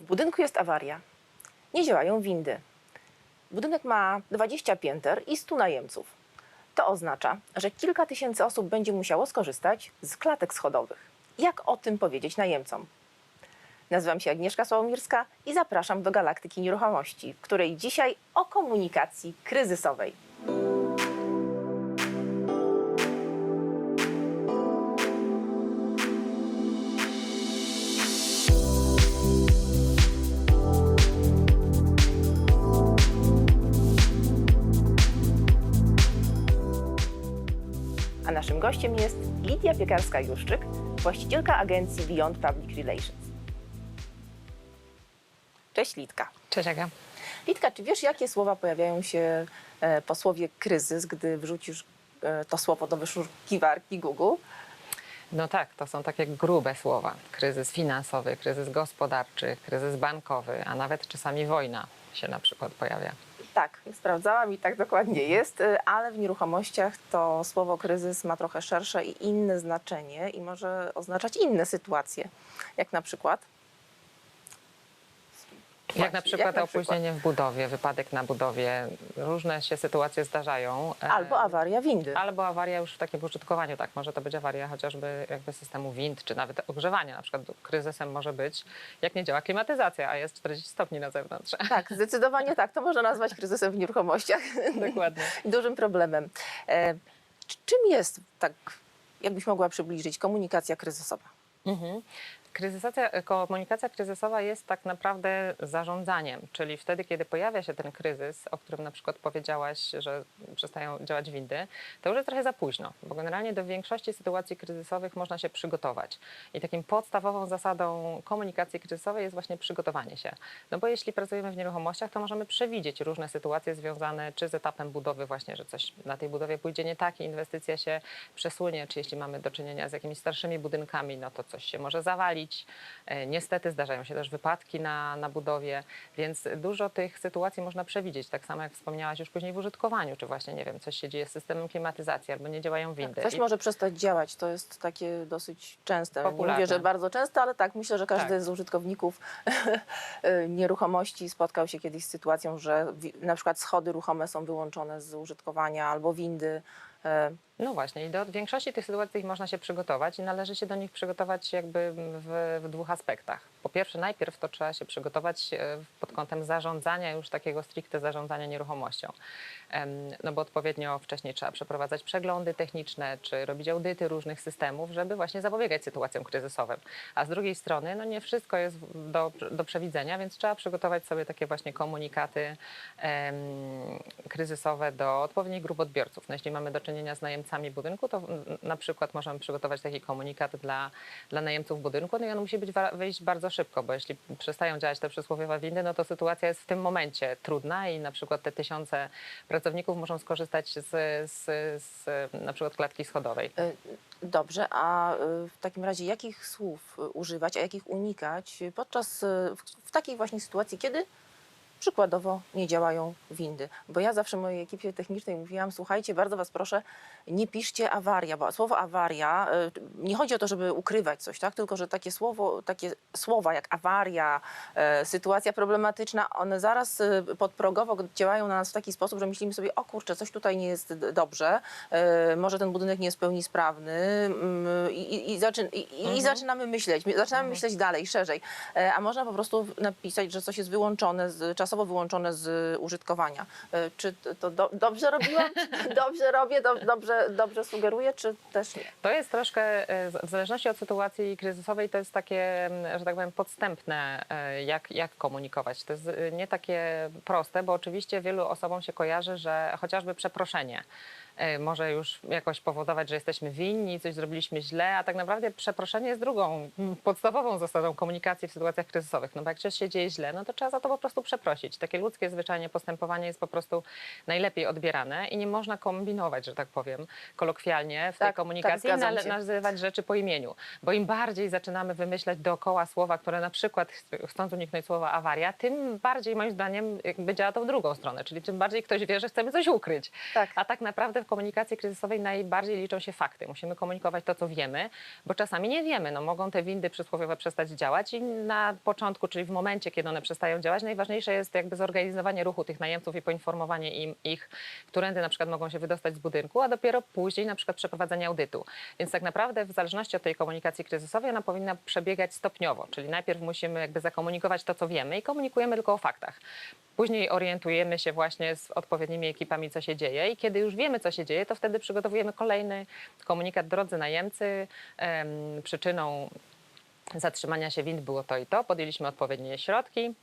W budynku jest awaria. Nie działają windy. Budynek ma 20 pięter i 100 najemców. To oznacza, że kilka tysięcy osób będzie musiało skorzystać z klatek schodowych. Jak o tym powiedzieć najemcom? Nazywam się Agnieszka Sławomirska i zapraszam do Galaktyki Nieruchomości, w której dzisiaj o komunikacji kryzysowej. Gościem jest Lidia Piekarska-Juszczyk, właścicielka agencji Beyond Public Relations. Cześć Litka. Cześć Aga. Litka, czy wiesz, jakie słowa pojawiają się e, po słowie kryzys, gdy wrzucisz e, to słowo do wyszukiwarki Google? No tak, to są takie grube słowa. Kryzys finansowy, kryzys gospodarczy, kryzys bankowy, a nawet czasami wojna się na przykład pojawia. Tak, sprawdzałam i tak dokładnie jest, e, ale w nieruchomościach to słowo kryzys ma trochę szersze i inne znaczenie i może oznaczać inne sytuacje, jak na przykład. Jak na Właśnie, przykład jak na przykład? opóźnienie w budowie, wypadek na budowie, różne się sytuacje zdarzają. E, Albo awaria windy. Albo awaria już w takim użytkowaniu, tak, może to być awaria chociażby jakby systemu wind, czy nawet ogrzewania, na przykład kryzysem może być, jak nie działa klimatyzacja, a jest 40 stopni na zewnątrz. Tak, zdecydowanie tak. To można nazwać kryzysem w nieruchomościach. Dokładnie. Dużym problemem. E, czym jest, tak jakbyś mogła przybliżyć, komunikacja kryzysowa? Mhm. Kryzysacja, komunikacja kryzysowa jest tak naprawdę zarządzaniem, czyli wtedy, kiedy pojawia się ten kryzys, o którym na przykład powiedziałaś, że przestają działać windy, to już jest trochę za późno, bo generalnie do większości sytuacji kryzysowych można się przygotować. I takim podstawową zasadą komunikacji kryzysowej jest właśnie przygotowanie się. No bo jeśli pracujemy w nieruchomościach, to możemy przewidzieć różne sytuacje związane czy z etapem budowy właśnie, że coś na tej budowie pójdzie nie tak i inwestycja się przesunie, czy jeśli mamy do czynienia z jakimiś starszymi budynkami, no to coś się może zawalić. E, Niestety zdarzają się też wypadki na, na budowie, więc dużo tych sytuacji można przewidzieć. Tak samo jak wspomniałaś już później w użytkowaniu, czy właśnie, nie wiem, coś się dzieje z systemem klimatyzacji albo nie działają windy. Coś I- może przestać działać. To jest takie dosyć częste. Nie Popularne. mówię, że bardzo częste, ale tak, myślę, że każdy Tak. z użytkowników e, nieruchomości spotkał się kiedyś z sytuacją, że na przykład schody ruchome są wyłączone z użytkowania albo windy. E, No właśnie, i do większości tych sytuacji można się przygotować i należy się do nich przygotować jakby w, w dwóch aspektach. Po pierwsze, najpierw to trzeba się przygotować e, pod kątem zarządzania, już takiego stricte zarządzania nieruchomością. No bo odpowiednio wcześniej trzeba przeprowadzać przeglądy techniczne, czy robić audyty różnych systemów, żeby właśnie zapobiegać sytuacjom kryzysowym. A z drugiej strony, no nie wszystko jest do, do przewidzenia, więc trzeba przygotować sobie takie właśnie komunikaty em, kryzysowe do odpowiednich grup odbiorców. No jeśli mamy do czynienia z najemcami budynku, to na przykład możemy przygotować taki komunikat dla, dla najemców budynku, no i on musi być wyjść bardzo szybko, bo jeśli przestają działać te przysłowiowe windy, no to sytuacja jest w tym momencie trudna i na przykład te tysiące pracowników muszą skorzystać z, z, z na przykład klatki schodowej. e, Dobrze, a e, w takim razie jakich słów używać, a jakich unikać podczas e, w, w takiej właśnie sytuacji, kiedy przykładowo nie działają windy. Bo ja zawsze mojej ekipie technicznej mówiłam, słuchajcie, bardzo was proszę, nie piszcie awaria, bo słowo awaria, e, nie chodzi o to, żeby ukrywać coś, tak? tylko że takie, słowo, takie słowa jak awaria, e, sytuacja problematyczna, one zaraz e, podprogowo działają na nas w taki sposób, że myślimy sobie, o kurczę, coś tutaj nie jest dobrze, może ten budynek nie jest w pełni sprawny mm, i, i, i, zaczyn, i, i zaczynamy myśleć, my- zaczynamy myśleć dalej, szerzej. E, A można po prostu napisać, że coś jest wyłączone, z, czasowo wyłączone z użytkowania. E, Czy to- do, dobrze robiłam? Dobrze robię? Do, dobrze, dobrze sugeruję? Czy też nie? To jest troszkę, e, w zależności od sytuacji kryzysowej, to jest takie, m, że tak powiem, podstępne, e, jak, jak komunikować. To jest e, nie takie proste, bo oczywiście wielu osobom się kojarzy, że chociażby przeproszenie e, może już jakoś powodować, że jesteśmy winni, coś zrobiliśmy źle, a tak naprawdę przeproszenie jest drugą m, podstawową zasadą komunikacji w sytuacjach kryzysowych. No bo jak coś się dzieje źle, no to trzeba za to po prostu przeprosić. Takie ludzkie zwyczajnie postępowanie jest po prostu najlepiej odbierane i nie można kombinować, że tak powiem, kolokwialnie w tej Tak, komunikacji tak, się. nazywać rzeczy po imieniu. Bo im bardziej zaczynamy wymyślać dookoła słowa, które na przykład chcąc uniknąć słowa awaria, tym bardziej moim zdaniem jakby działa to w drugą stronę. Czyli tym bardziej ktoś wie, że chcemy coś ukryć. Tak. A tak naprawdę w komunikacji kryzysowej najbardziej liczą się fakty. Musimy komunikować to, co wiemy, bo czasami nie wiemy. No, mogą te windy przysłowiowe przestać działać i na początku, czyli w momencie, kiedy one przestają działać, najważniejsze jest jakby zorganizowanie ruchu tych najemców i poinformowanie im ich, którędy na przykład mogą się wydostać z budynku, a dopiero później na przykład przeprowadzenie audytu. Więc tak naprawdę w zależności od tej komunikacji kryzysowej ona powinna przebiegać stopniowo, czyli najpierw musimy jakby zakomunikować to, co wiemy i komunikujemy tylko o faktach. Później orientujemy się właśnie z odpowiednimi ekipami, co się dzieje i kiedy już wiemy, co się dzieje, to wtedy przygotowujemy kolejny komunikat drodzy najemcy. Em, przyczyną zatrzymania się wind było to i to, podjęliśmy odpowiednie środki.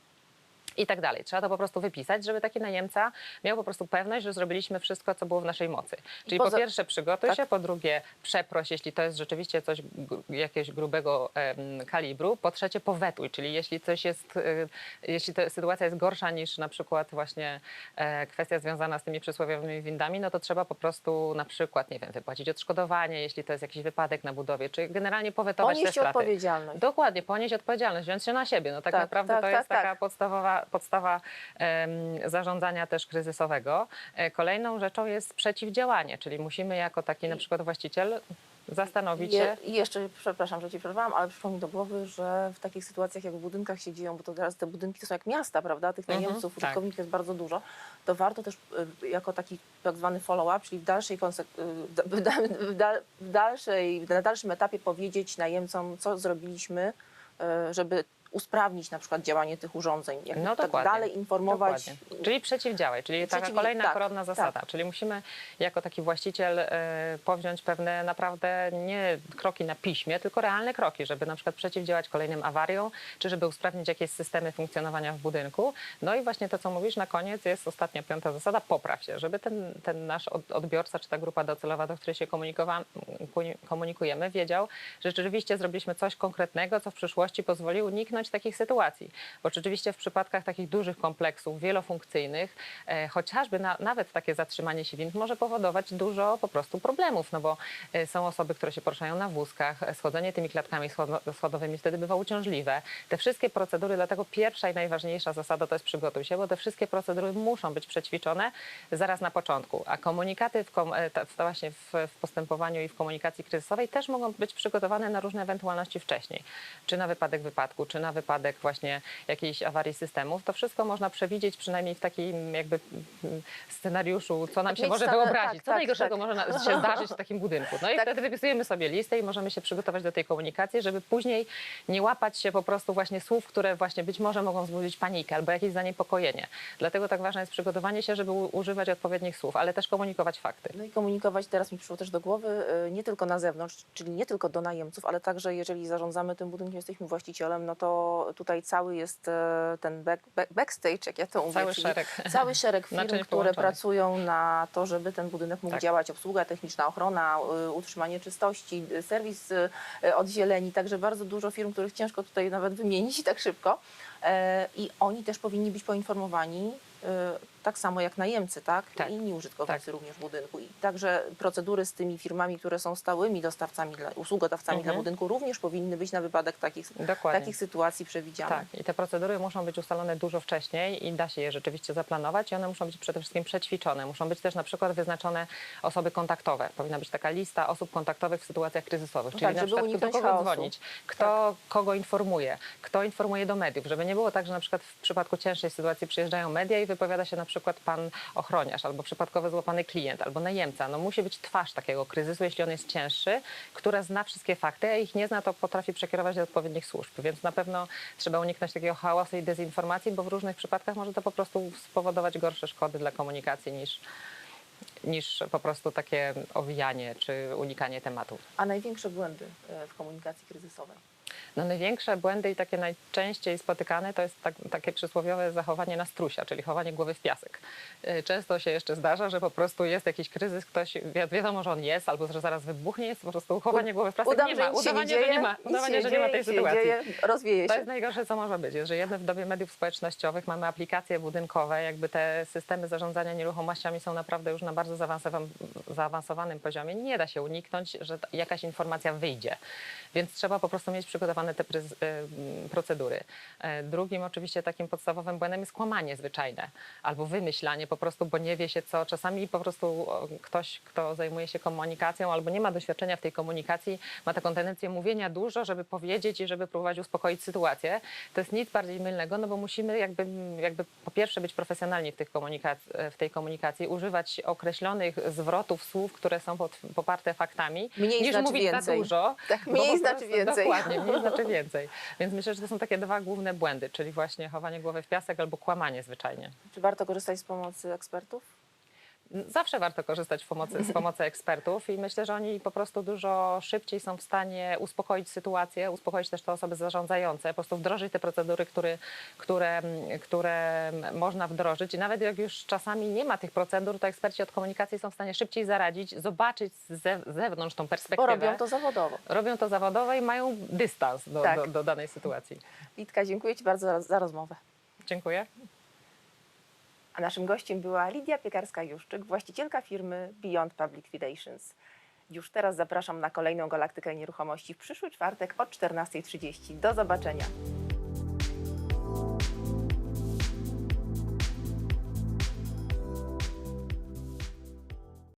I tak dalej. Trzeba to po prostu wypisać, żeby taki najemca miał po prostu pewność, że zrobiliśmy wszystko, co było w naszej mocy. Czyli poza- po pierwsze przygotuj tak. się, po drugie przeproś, jeśli to jest rzeczywiście coś jakiegoś grubego em, kalibru. Po trzecie powetuj, czyli jeśli coś jest, y, jeśli ta sytuacja jest gorsza niż na przykład właśnie e, kwestia związana z tymi przysłowiowymi windami, no to trzeba po prostu na przykład, nie wiem, wypłacić odszkodowanie, jeśli to jest jakiś wypadek na budowie, czy generalnie powetować te Ponieść straty. odpowiedzialność. Dokładnie, ponieść odpowiedzialność, wziąć się na siebie. No tak, Tak, naprawdę tak, to tak, jest taka tak. podstawowa podstawa zarządzania też kryzysowego. E, Kolejną rzeczą jest przeciwdziałanie, czyli musimy jako taki na przykład właściciel zastanowić się. I jeszcze, przepraszam, że ci przerwałam, ale przyszło mi do głowy, że w takich sytuacjach, jak w budynkach się dzieją, bo to teraz te budynki to są jak miasta, prawda? Tych Mhm, najemców, tak. użytkowników jest bardzo dużo, to warto też y, jako taki tak zwany follow-up, czyli w dalszej y, w dalszej, na dalszym etapie powiedzieć najemcom, co zrobiliśmy, y, żeby usprawnić na przykład działanie tych urządzeń. Jak No tak dalej informować. Dokładnie. Czyli przeciwdziałaj, czyli taka Przeciw- kolejna tak, koronna zasada. Czyli musimy jako taki właściciel e, powziąć pewne naprawdę nie kroki na piśmie, tylko realne kroki, żeby na przykład przeciwdziałać kolejnym awariom, czy żeby usprawnić jakieś systemy funkcjonowania w budynku. No i właśnie to, co mówisz na koniec, jest ostatnia piąta zasada, popraw się, żeby ten, ten nasz od- odbiorca, czy ta grupa docelowa, do której się komunikujemy, wiedział, że rzeczywiście zrobiliśmy coś konkretnego, co w przyszłości pozwoli uniknąć takich sytuacji. Bo rzeczywiście w przypadkach takich dużych kompleksów, wielofunkcyjnych, e, chociażby na, nawet takie zatrzymanie się wind może powodować dużo po prostu problemów, no bo e, są osoby, które się poruszają na wózkach, e, schodzenie tymi klatkami schodo- schodowymi wtedy bywa uciążliwe. Te wszystkie procedury, dlatego pierwsza i najważniejsza zasada to jest przygotuj się, bo te wszystkie procedury muszą być przećwiczone zaraz na początku, a komunikaty w, kom, e, właśnie w, w postępowaniu i w komunikacji kryzysowej też mogą być przygotowane na różne ewentualności wcześniej, czy na wypadek wypadku, czy na wypadek właśnie jakiejś awarii systemów. To wszystko można przewidzieć przynajmniej w takim jakby mm, scenariuszu, co nam się Mieć może stale- wyobrazić, tak, co tak, najgorszego tak. może na, się zdarzyć w takim budynku. No i Tak. wtedy wypisujemy sobie listę i możemy się przygotować do tej komunikacji, żeby później nie łapać się po prostu właśnie słów, które właśnie być może mogą wzbudzić panikę albo jakieś zaniepokojenie. Dlatego tak ważne jest przygotowanie się, żeby używać odpowiednich słów, ale też komunikować fakty. No i komunikować, teraz mi przyszło też do głowy, y, nie tylko na zewnątrz, czyli nie tylko do najemców, ale także jeżeli zarządzamy tym budynkiem, jesteśmy właścicielem, no to tutaj cały jest e, ten back, back, backstage, jak ja to mówię. Cały szereg. Cały szereg firm, które połączonych. pracują na to, żeby ten budynek mógł Tak. działać. Obsługa techniczna, ochrona, y, utrzymanie czystości, y, serwis y, oddzieleni, także bardzo dużo firm, których ciężko tutaj nawet wymienić tak szybko. E, I oni też powinni być poinformowani tak samo jak najemcy, tak? Tak. I inni użytkownicy Tak. również budynku. I także procedury z tymi firmami, które są stałymi dostawcami, dla, usługodawcami dla Mhm. budynku również powinny być na wypadek takich, Dokładnie. takich sytuacji przewidziane. Tak, i te procedury muszą być ustalone dużo wcześniej i da się je rzeczywiście zaplanować i one muszą być przede wszystkim przećwiczone. Muszą być też na przykład wyznaczone osoby kontaktowe. Powinna być taka lista osób kontaktowych w sytuacjach kryzysowych, No czyli tak, na przykład do kogo chaosu. dzwonić, kto kogo informuje, kto informuje do mediów, żeby nie było tak, że na przykład w przypadku cięższej sytuacji przyjeżdżają media i wypowiada się na przykład pan ochroniarz albo przypadkowo złapany klient albo najemca. No musi być twarz takiego kryzysu, jeśli on jest cięższy, która zna wszystkie fakty, a ich nie zna, to potrafi przekierować do odpowiednich służb. Więc na pewno trzeba uniknąć takiego hałasu i dezinformacji, bo w różnych przypadkach może to po prostu spowodować gorsze szkody dla komunikacji niż, niż po prostu takie owijanie czy unikanie tematu. A największe błędy e, w komunikacji kryzysowej? No największe błędy i takie najczęściej spotykane to jest tak, takie przysłowiowe zachowanie na strusia, czyli chowanie głowy w piasek. Y, Często się jeszcze zdarza, że po prostu jest jakiś kryzys, ktoś wi- wiadomo, że on jest, albo że zaraz wybuchnie, jest po prostu chowanie głowy w piasek. Udam, nie ma, się udawanie, że nie ma, udawanie, się że nie ma tej się sytuacji. dzieje, rozwieje To się. jest najgorsze, co może być. Jest, że jedno w dobie mediów społecznościowych mamy aplikacje budynkowe, jakby te systemy zarządzania nieruchomościami są naprawdę już na bardzo zaawansowanym, poziomie. Nie da się uniknąć, że jakaś informacja wyjdzie. Więc trzeba po prostu mieć przygotowane przygotowane te pryz- e, m, procedury. E, Drugim oczywiście takim podstawowym błędem jest kłamanie zwyczajne albo wymyślanie po prostu, bo nie wie się co. Czasami po prostu ktoś, kto zajmuje się komunikacją albo nie ma doświadczenia w tej komunikacji, ma taką tendencję mówienia dużo, żeby powiedzieć i żeby próbować uspokoić sytuację. To jest nic bardziej mylnego, no bo musimy jakby, jakby po pierwsze być profesjonalni w, tych w tej komunikacji, używać określonych zwrotów słów, które są pod, poparte faktami, Mniej niż znaczy mówić więcej. za dużo. Tak, mniej znaczy prostu- więcej. Dokładnie, mniej znaczy więcej. Więc myślę, że to są takie dwa główne błędy, czyli właśnie chowanie głowy w piasek albo kłamanie zwyczajnie. Czy warto korzystać z pomocy ekspertów? Zawsze warto korzystać z pomocy, z pomocy ekspertów i myślę, że oni po prostu dużo szybciej są w stanie uspokoić sytuację, uspokoić też te osoby zarządzające, po prostu wdrożyć te procedury, które, które, które można wdrożyć. I nawet jak już czasami nie ma tych procedur, to eksperci od komunikacji są w stanie szybciej zaradzić, zobaczyć z ze, z zewnątrz tą Bo perspektywę. robią to zawodowo. Robią to zawodowo i mają dystans do, Tak. do, do danej sytuacji. Litka, dziękuję Ci bardzo za, za rozmowę. Dziękuję. A naszym gościem była Lidia Piekarska-Juszczyk, właścicielka firmy Beyond Public Relations. Już teraz zapraszam na kolejną Galaktykę Nieruchomości w przyszły czwartek o 14.30. Do zobaczenia.